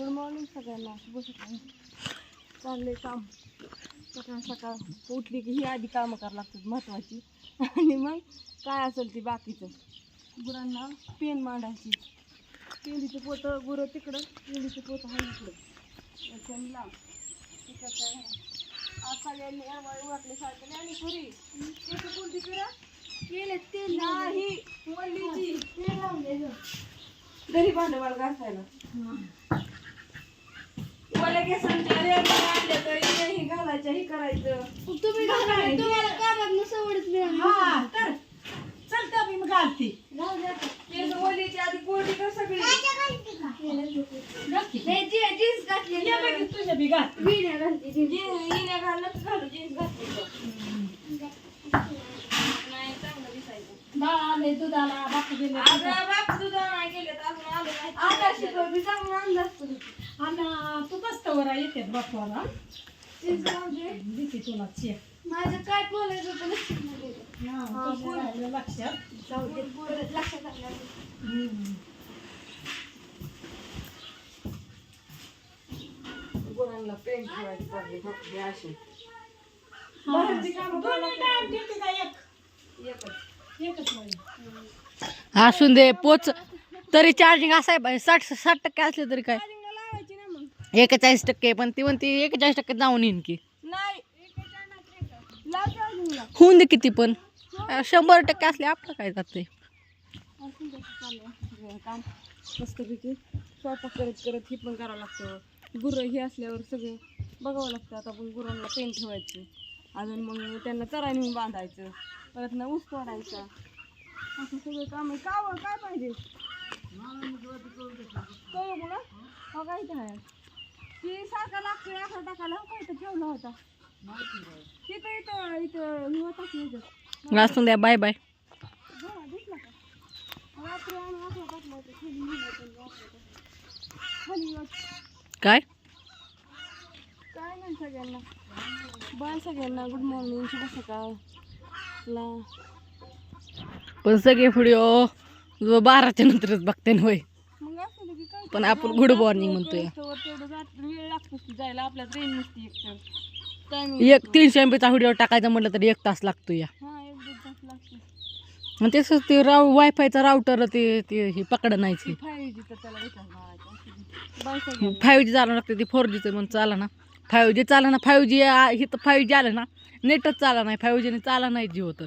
Good morning सगळ्यांना. शुभ सकाळ. चालले काम. सकाळ सकाळ उठली की ही आधी कामं करावं लागतात महत्त्वाची आणि मग काय असेल ती बाकीचं? गुरांना पेन मांडायची. पेंडीचं पोतं गुरं तिकडं पेंडीचं पोतं आहे इकडं. नाही. आज सगळ्यांनी अरवाळी वाटले सारखं आणि पुरी त्याचं कोणती करा? केले ते नाही. वल्लीची. ते लावले घरी भांडवल घासायला केसांच्या रेगा आणल्या तर घालायच्या हे करायचं. तुम्ही. तुम्हाला कामात सवडच मिळाली हा तर चलता मी घालते. केस ओलीची आधी कोरडी कर सगळी. नक्की. जीन्स घातली ये बाई, तुझ्या बी घाल. विण्या घालते jeans. जीन्स हिने घालणंच घालू जीन्स घातली तर. नाही चांगलं दिसायचं. बाळ आले दुधाला बापू गेले अगं बाप तुझा नाही गेले तर अजून आले नाही आता शिकवते चांगला अंदाज पडतो. आणि तू बसतावर येते बापाला jeans घालते. देते तुला चेक माझं काय बोलायचं होतं लक्षात नाही गेलं. हा तुझं राहिलं लक्षात. जाऊ दे, परत लक्षात आलं. हम्म. गुरांना पेंट ठेवायची पडली फक्त हे अशी. हा. बाहेरची कामं दोन मिनिटं आत देते का एक. एकच. एकच वेळी असून दे पोच. तरी चार्जिंग असाय साठ साठ टक्के असले तरी काय चार्जिंगला लावायची ना मग एकेचाळीस टक्के पण ती म्हणते एकेचाळीस टक्के जाऊन येईन की. होऊन दे किती पण. शंभर टक्के असले आपलं काय जाते काम मस्तपैकी स्वयंपाक करत करत हे पण करावं लागतं. गुरं हे असल्यावर सगळं बघावं लागतं. आता आपण गुरांना पेन ठेवायचं. अजून मग त्यांना चरा नेऊन बांधायचं. परत ना ऊस तोडायचा. असं सगळं काम आहे. का काय पाहिजे? काय आहे? ती सारखा लागतोय असा टाकायला. हो काय इथं ठेवला होता? तिथं इथं इथं हे होता की इथं असून द्या बाय बाय. हा, दिसला का? रात्री आणि असं टाकलं होतं, खाली नेलं होतं, वापरलं होतं. खाली वाट- काय? काय नाही सगळ्यांना. बाय सगळ्यांना. गुड मॉर्निंग शुभ सकाळ. ला. पण सगळे व्हिडिओ बाराच्या नंतरच बघते ना होय मग असं होतं की काय पण आपण गुड मॉर्निंग म्हणतोय. वेळ लागतोच की जायला आपल्या ट्रेन नसती एक टायमिंग एक तीनशे एमपीचा व्हिडिओ टाकायचा म्हटलं तर एक तास लागतो या. हा एक दीड तास लागतो आणि तसंच ते राव वायफायचा राऊटर ते ते हे पकड नाही फाईव्ह जी तर त्याला रिचार्ज मारायचा फाईव्ह जी चालू लागते ते फोर जीचं म्हणून चाला ना. फाईव्ह जी चाला ना फाईव्ह जी हे तर फाईव्ह जी आलं ना नेटच चाला नाही फाईव्ह जीने चाला नाही जिओ तर.